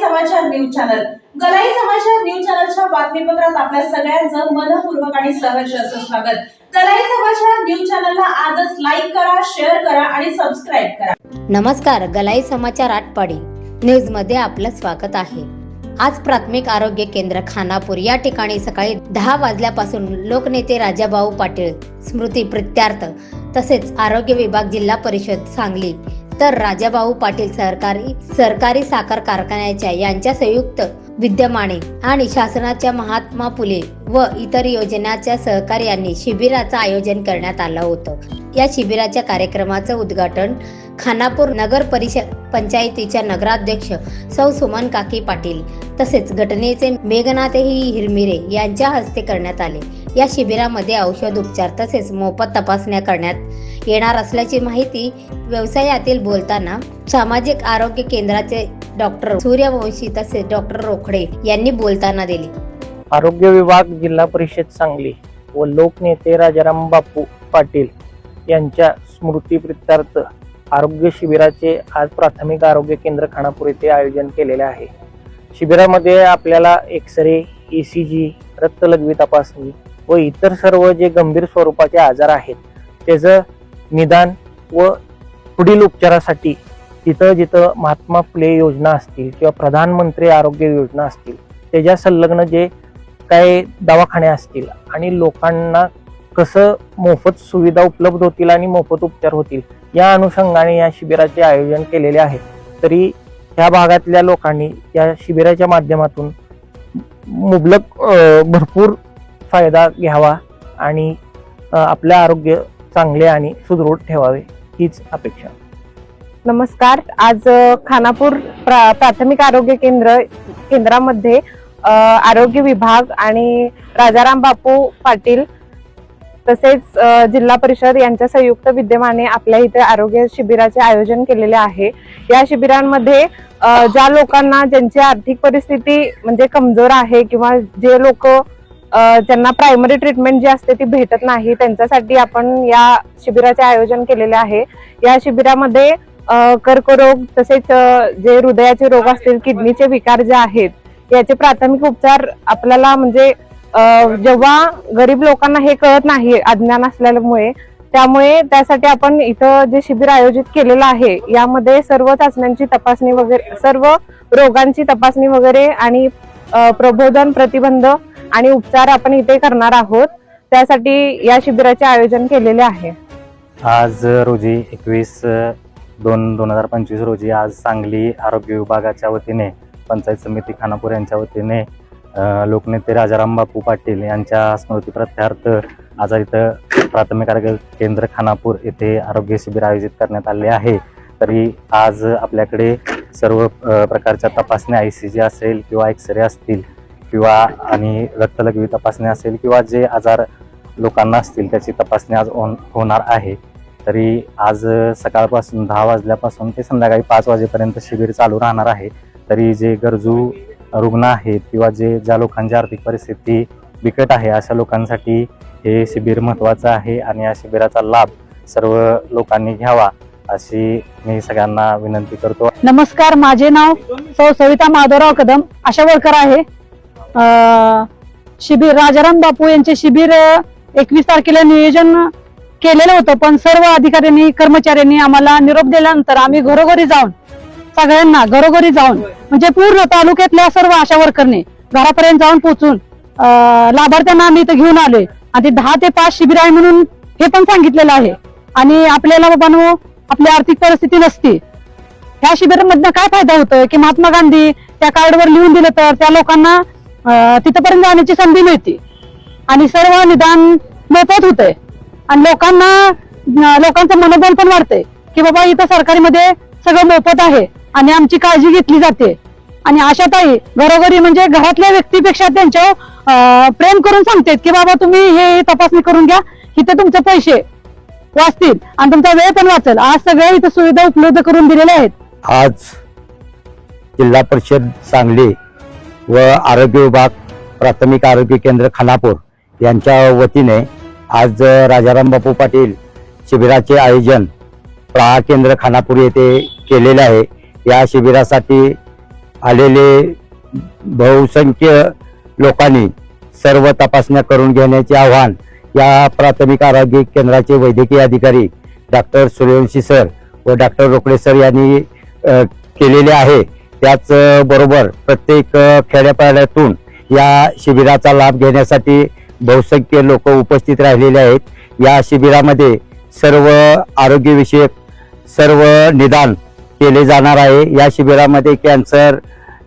समाचार news channel. गलाई समाचार news चॅनलच्या बातमीपत्रात आपल्या सगळ्यांचं मनपूर्वक आणि सहर्ष असं स्वागत. गलाई समाचार न्यूज चॅनलला आजच लाईक करा शेअर करा आणि सबस्क्राईब करा. नमस्कार गलाई समाचार आटपाडी न्यूजमध्ये आपलं स्वागत आहे. आज प्राथमिक आरोग्य केंद्र खानापूर. या ठिकाणी सकाळी दहा वाजल्यापासून लोकनेते राजाभाऊ पाटील स्मृती प्रित्यार्थ तसेच आरोग्य विभाग जिल्हा परिषद सांगली. तर राजाभाऊ पाटील सरकारी सरकारी साखर कारखान्याच्या यांच्या संयुक्त विद्यमाने आणि शासनाच्या महात्मा फुले व इतर योजनाच्या सहकार्याने शिबिराचं आयोजन करण्यात आलं होतं. या शिबिराच्या कार्यक्रमाचं उद्घाटन खानापूर नगर परिषद पंचायतीच्या नगराध्यक्ष सौ सुमन काकी पाटील तसेच घटनेचे मेघनाथही हिरमिरे यांच्या हस्ते करण्यात आले. या शिबिरामध्ये औषध उपचार तसेच मोफत तपासण्या करण्यात येणार असल्याची माहिती व्यवसायातील बोलताना सामाजिक आरोग्य केंद्राचे डॉक्टर सूर्यवंशी तसेच डॉक्टर रोखडे यांनी बोलताना दिली. आरोग्य विभाग जिल्हा परिषद सांगली व लोकनेते राजाराम बापू पाटील यांच्या स्मृतीप्रित्यार्थ आरोग्य शिबिराचे आज प्राथमिक आरोग्य केंद्र खानापूर येथे आयोजन केलेले आहे. शिबिरामध्ये आपल्याला एक्सरे ई सी जी रक्तलघवी तपासणी व इतर सर्व जे गंभीर स्वरूपाचे आजार आहेत त्याचं निदान व पुढील उपचारासाठी तिथं जिथं महात्मा फुले योजना असतील किंवा प्रधानमंत्री आरोग्य योजना असतील त्याच्या संलग्न जे काय दवाखाने असतील आणि लोकांना कसं मोफत सुविधा उपलब्ध होतील आणि मोफत उपचार होतील या अनुषंगाने या शिबिराचे आयोजन केलेले आहे. तरी ह्या भागातल्या लोकांनी या शिबिराच्या माध्यमातून मुबलक भरपूर फायदा घ्यावा आणि आपलं आरोग्य चांगले आणि सुदृढ ठेवावे हीच अपेक्षा. नमस्कार. आज खानापूर प्रा- प्राथमिक आरोग्य केंद्र केंद्रामध्ये आरोग्य विभाग आणि राजाराम बापू पाटील तसेच जिल्हा परिषद यांच्या संयुक्त विद्यमाने आपल्या इथे आरोग्य शिबिराचे आयोजन केलेले आहे. या शिबिरांमध्ये ज्या लोकांना ज्यांची आर्थिक परिस्थिती म्हणजे कमजोर आहे किंवा जे लोक ज्यांना प्रायमरी ट्रीटमेंट जी असते ती भेटत नाही. त्यांच्यासाठी आपण या शिबिराचे आयोजन केलेले आहे. या शिबिरामध्ये कर्करोग तसेच जे हृदयाचे रोग असतील किडनीचे विकार जे आहेत याचे प्राथमिक उपचार आपल्याला म्हणजे जेव्हा गरीब लोकांना हे कळत नाही अज्ञान असल्यामुळे त्यामुळे त्यासाठी आपण इथं जे शिबिर आयोजित केलेलं आहे यामध्ये सर्व चाचण्यांची तपासणी वगैरे सर्व रोगांची तपासणी वगैरे आणि प्रबोधन प्रतिबंध आणि उपचार आपण इथे करणार आहोत. त्यासाठी या शिबिराचे आयोजन केलेले आहे. आज रोजी एकवीस दोन दोन हजार पंचवीस रोजी आज सांगली आरोग्य विभागाच्या वतीने पंचायत समिती खानापूर यांच्या वतीने लोकनेते राजाराम बापू पाटील यांच्या स्मृती प्रत्यार्थ आज इथं प्राथमिक आरोग्य केंद्र खानापूर येथे आरोग्य शिबिर आयोजित करण्यात आले आहे. तरी आज आपल्याकडे सर्व प्रकारच्या तपासण्या आय सी जी असेल किंवा एक्सरे असतील किंवा आणि रक्तलघवी तपासणी असेल किंवा जे आजार लोकांना असतील त्याची तपासणी आज होन- होणार आहे. तरी आज सकाळपासून दहा वाजल्यापासून ते संध्याकाळी पाच वाजेपर्यंत शिबिर चालू राहणार आहे. तरी जे गरजू रुग्ण आहेत किंवा जे ज्या लोकांची आर्थिक परिस्थिती बिकट आहे अशा लोकांसाठी हे शिबिर महत्त्वाचं आहे आणि या शिबिराचा लाभ सर्व लोकांनी घ्यावा अशी मी सगळ्यांना विनंती करतो. नमस्कार माझे नाव सौ सविता माधवराव कदम आशा वर्कर आहे. शिबिर राजाराम बापू यांचे शिबिर एकवीस तारखेला नियोजन केलेलं होतं पण सर्व अधिकाऱ्यांनी कर्मचाऱ्यांनी आम्हाला निरोप दिल्यानंतर आम्ही घरोघरी जाऊन सगळ्यांना घरोघरी जाऊन म्हणजे पूर्ण तालुक्यातल्या सर्व आशा वर्करने घरापर्यंत जाऊन पोहोचून अं, लाभार्थ्यांना आम्ही इथं घेऊन आलोय. आणि दहा ते पाच शिबिर आहे म्हणून हे पण सांगितलेलं आहे. आणि आपल्याला बाबांनो आपली आर्थिक परिस्थिती नसती. ह्या शिबिरामधनं काय फायदा होतोय की महात्मा गांधी त्या कार्डवर लिहून दिलं तर त्या लोकांना तिथपर्यंत जाण्याची संधी मिळते. आणि सर्व निदान मोफत होतंय आणि लोकांना लोकांचं मनोबल पण वाढतंय की बाबा इथं सरकारीमध्ये सगळं मोफत आहे आणि आमची काळजी घेतली जाते. आणि अशा ताई घरोघरी म्हणजे घरातल्या व्यक्तीपेक्षा त्यांच्या प्रेम करून सांगतात की बाबा तुम्ही हे हे तपासणी करून घ्या इथे तुमचे पैसे वाचतील आणि तुमचा वेळ पण वाचेल. आज सगळ्या इथं सुविधा उपलब्ध करून दिलेल्या आहेत. आज जिल्हा परिषद सांगली व आरोग्य विभाग प्राथमिक आरोग्य केंद्र खानापूर यांच्या वतीने आज राजाराम बापू पाटील शिबिराचे आयोजन प्रहा केंद्र खानापूर येथे केलेले आहे. या शिबिरासाठी आलेले बहुसंख्य लोकांनी सर्व तपासण्या करून घेण्याचे आव्हान या प्राथमिक आरोग्य केंद्राचे वैद्यकीय अधिकारी डॉक्टर सूर्यवंशी सर व डॉक्टर रोकडे सर यांनी केलेले आहे. त्याच बरोबर प्रत्येक खेड्यापाड्यातून या शिबिराचा लाभ घेण्यासाठी बहुसंख्य लोक उपस्थित राहिलेले आहेत. या शिबिरामध्ये सर्व आरोग्यविषयक सर्व निदान केले जाणार आहे. या शिबिरामध्ये कॅन्सर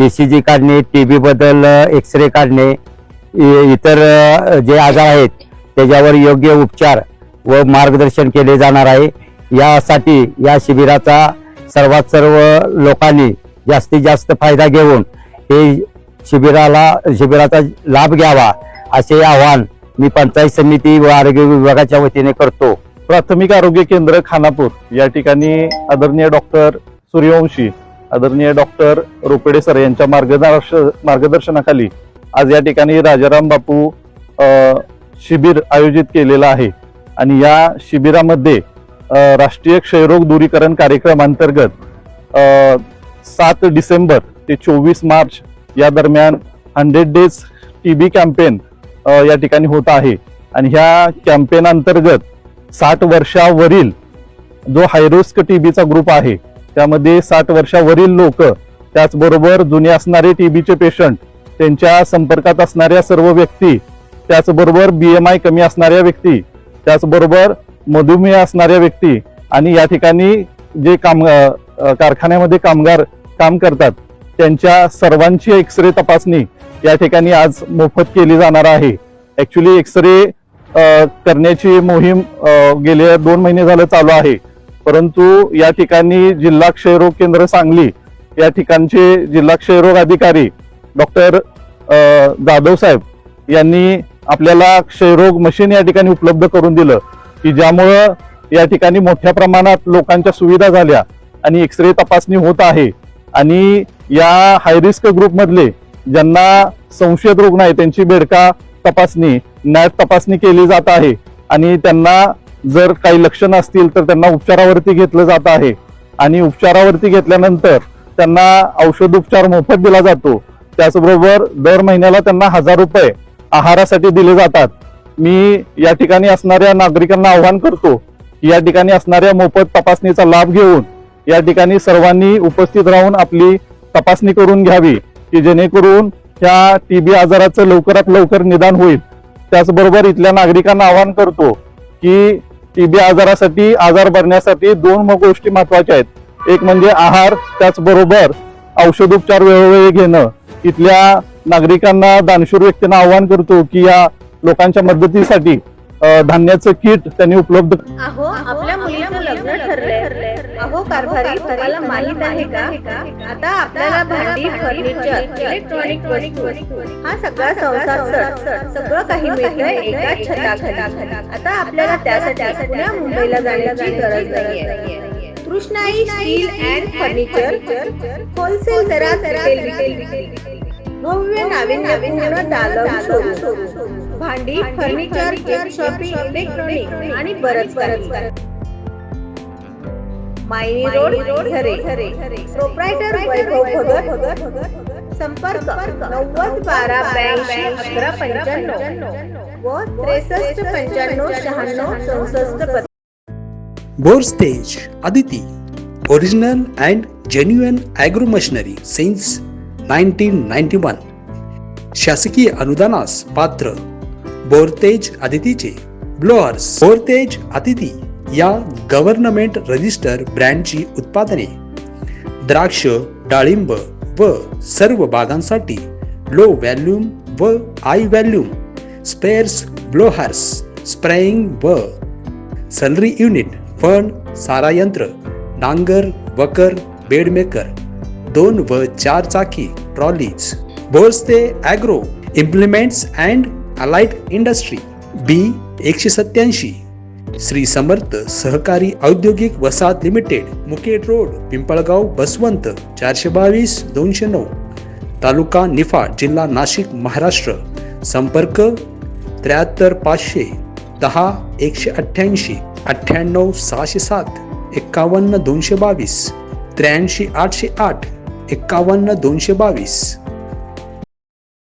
जी काढणे T B x-ray x-ray काढणे इ- इतर जे आजार आहेत त्याच्यावर योग्य उपचार व मार्गदर्शन केले जाणार आहे. यासाठी या शिबिराचा सर्वात सर्व लोकांनी जास्तीत जास्त फायदा घेऊन हे शिबिराला शिबिराचा लाभ घ्यावा असे आवाहन मी पंचायत समिती व आरोग्य विभागाच्या वतीने करतो. प्राथमिक आरोग्य केंद्र खानापूर. या ठिकाणी आदरणीय डॉक्टर सूर्यवंशी आदरणीय डॉक्टर रोपेडे सर यांच्या मार्गदर्श मार्गदर्शनाखाली आज या ठिकाणी राजाराम बापू शिबिर आयोजित केलेलं आहे. आणि या शिबिरामध्ये राष्ट्रीय क्षयरोग दूरीकरण कार्यक्रमांतर्गत सात डिसेंबर ते चोवीस मार्च या दरम्यान hundred days T B campaign या ठिकाणी होत आहे. आणि ह्या कॅम्पेन अंतर्गत साठ वर्षावरील जो हायरोस्क टी बीचा ग्रुप आहे त्यामध्ये साठ वर्षावरील लोक त्याचबरोबर जुने असणारे टी बीचे पेशंट त्यांच्या संपर्कात असणाऱ्या सर्व व्यक्ती त्याचबरोबर बी एम आय कमी असणाऱ्या व्यक्ती त्याचबरोबर मधुमेह असणाऱ्या व्यक्ती आणि या ठिकाणी जे काम कारखान्यामध्ये कामगार काम करतात. त्यांच्या सर्वांची एक्सरे तपासणी या ठिकाणी आज मोफत केली जाणार आहे. ऍक्च्युली एक्सरे रे करण्याची मोहीम गेले दोन महिने झालं चालू आहे. परंतु या ठिकाणी जिल्हा क्षयरोग केंद्र सांगली या ठिकाणचे जिल्हा क्षयरोग अधिकारी डॉक्टर जाधव साहेब यांनी आपल्याला क्षयरोग मशीन या ठिकाणी उपलब्ध करून दिलं. की ज्यामुळं या ठिकाणी मोठ्या प्रमाणात लोकांच्या सुविधा झाल्या आणि एक्सरे तपासणी होत आहे. आणि या हायरिस्क ग्रुपमधले ज्यांना संशयित रुग्ण आहे त्यांची बेडका तपासणी नॅट तपासणी केली जात आहे. आणि त्यांना जर काही लक्षणं असतील तर त्यांना उपचारावरती घेतलं जात आहे. आणि उपचारावरती घेतल्यानंतर त्यांना औषधोपचार मोफत दिला जातो. त्याचबरोबर दर महिन्याला त्यांना हजार रुपये आहारासाठी दिले जातात. मी या ठिकाणी असणाऱ्या नागरिकांना आवाहन करतो की या ठिकाणी असणाऱ्या मोफत तपासणीचा लाभ घेऊन या ठिकाणी सर्वांनी उपस्थित राहून आपली तपासणी करून घ्यावी की जेणेकरून ह्या टीबी आजाराचं लवकरात लवकर निदान होईल. त्याचबरोबर इथल्या नागरिकांना आवाहन करतो की टीबी आजारासाठी आजार भरण्यासाठी दोन गोष्टी महत्त्वाच्या आहेत. एक म्हणजे आहार त्याचबरोबर औषधोपचार वेळोवेळी घेणं. इथल्या नागरिकांना दानशूर व्यक्तींना आवाहन करतो की या लोकांच्या मदतीसाठी धान्याचं किट त्यांनी उपलब्ध अहो आपल्या मुलीचं लग्न ठरलंय. अहो कारभारी तुम्हाला माहीत आहे का? आता आपल्याला भांडी फर्निचर इलेक्ट्रॉनिक वस्तू हा सगळा संसार सगळं काही मिळतंय एका छताखाली. आता आपल्याला त्यासाठी पुण्या मुंबईला जाण्याची गरज नाहीये. Krishnai steel and furniture wholesale दरात रिटेल भव्य नावे दालन शोरूम भांडी फर्निचर शॉपिंग इलेक्ट्रॉनिक आणि बरंच बरंच मायनी रोड झरे प्रोप्रायटर वैभव भगत. संपर्क नव्वद बारा ब्याऐंशी अकरा पंच्याण्णव. व त्रेसष्ट पंच्याण्णव शहाण्णव चौसष्ट बोर stage Aditi original and genuine agro machinery since nineteen ninety one शासकीय अनुदानास पात्र बोरतेज अदितीचे ब्लोअर्स बोरतेज अतिथी या गव्हर्नमेंट रजिस्टर ब्रँडची उत्पादने द्राक्ष डाळिंब व सर्व बागांसाठी लो व्हॅल्यूम व high volume spares blowers spraying व सलरी युनिट फण सारा यंत्र नांगर वकर बेडमेकर दोन व चार चाकी trolleys Boraste agro implements and allied industry B एकशे सत्याऐंशी श्री समर्थ सहकारी औद्योगिक वसाहत लिमिटेड मुकेट रोड पिंपळगाव बसवंत चारशे बावीस दोनशे नऊ तालुका निफाड जिल्हा नाशिक महाराष्ट्र संपर्क त्र्याहत्तर पाचशे दहा एकशे अठ्ठ्याऐंशी अठ्ठ्याण्णव सहाशे सात एक्कावन्न दोनशे बावीस त्र्याऐंशी आठशे आठ एक्कावन्न दोनशे बावीस.